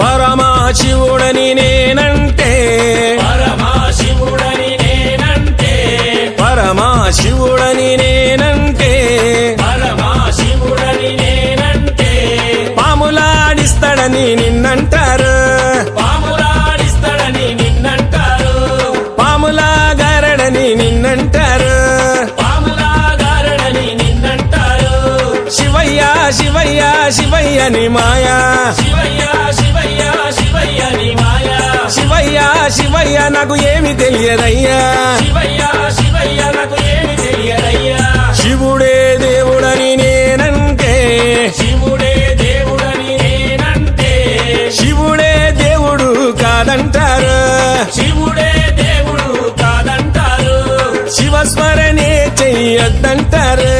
పరమాశివుడని నేనంటే. పరమాశివుడని నేనంటే. పరమాశివుడని నేనంటే. పరమాశివుడని నేనంటే. పాములాడిస్తాడని నిన్నంటారు. పాములాడిస్తాడని నిన్నంటారు. పాములా గారడని నిన్నంటారు. పాములాగారడని నిన్నంటారు. శివయ్య శివయ్య శివయ్యని మాయా. శివయ్య శివయ్య నాకు ఏమి తెలియదయ్యా. శివుడే దేవుడని నేనంటే. శివుడే దేవుడని నేనంటే. శివుడే దేవుడు కాదంటారు. శివుడే దేవుడు కాదంటారు. శివస్మరణే చెయ్యొద్దంటారు.